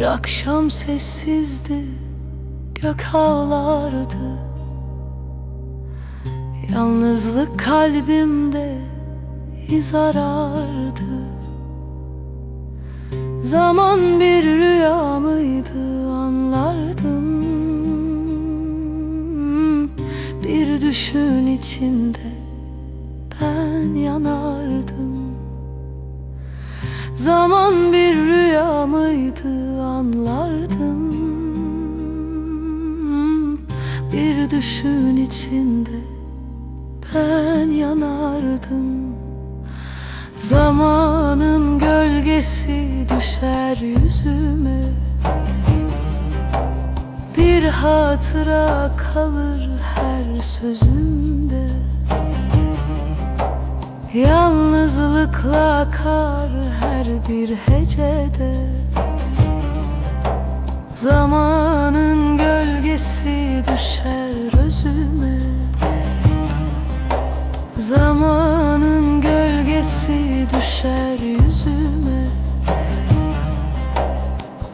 akşam sessizdi Gök ağlardı Yalnızlık kalbimde iz arardı. Zaman bir rüya mıydı anlardım. Bir düşün içinde ben yanardım Zaman bir rüya mıydı anlardım. Bir düşün içinde ben yanardım. Zamanın gölgesi düşer yüzüme. Bir hatıra kalır her sözümde Yalnızlıkla akar her bir hecede. Zamanın gölgesi düşer özüme. Zamanın gölgesi düşer yüzüme.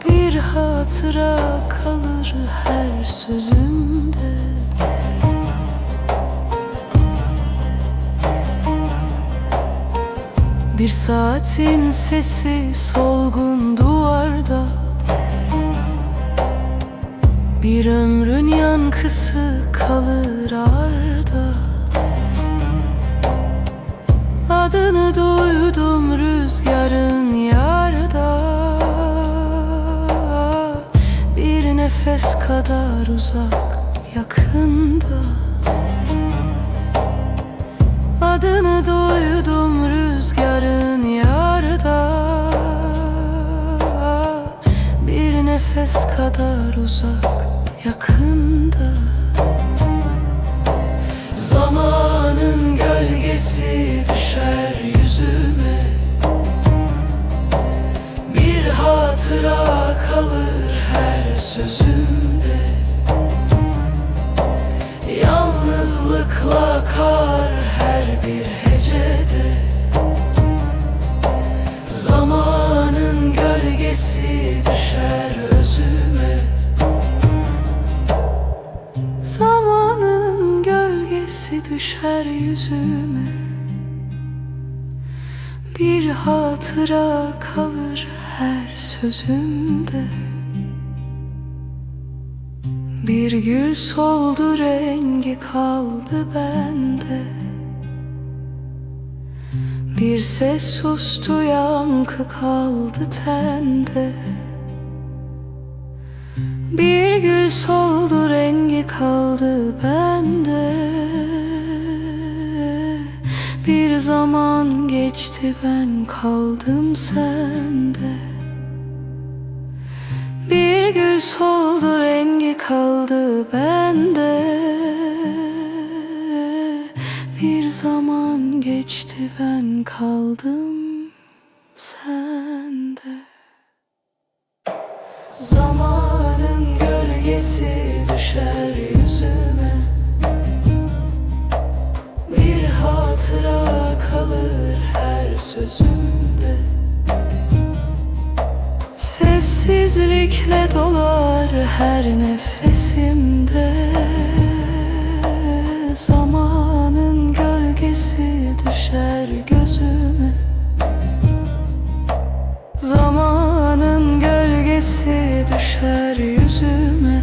Bir hatıra kalır her sözümde Bir saatin sesi solgun duvarda. Bir ömrün yankısı kalır arda. Adını duydum rüzgarın yarda. Bir nefes kadar uzak yakında. Adını duydum nefes kadar uzak yakında. Zamanın gölgesi düşer yüzüme. Bir hatıra kalır her sözümde. Yalnızlıkla kar her bir hecede. Zamanın gölgesi düşer düşer yüzüme. Bir hatıra kalır her sözümde. Bir gül soldu rengi kaldı bende. Bir ses sustu yankı kaldı tende. Bir gül soldu rengi kaldı bende zaman geçti ben kaldım sende. Bir gül soldu rengi kaldı bende. Bir zaman geçti ben kaldım sende. Zamanın gölgesi sözümde. Sessizlikle dolar her nefesimde. Zamanın gölgesi düşer gözüme. Zamanın gölgesi düşer yüzüme.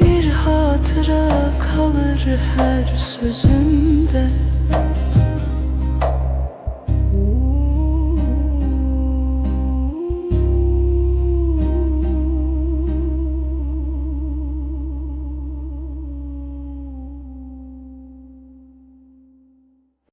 Bir hatıra kalır her sözümde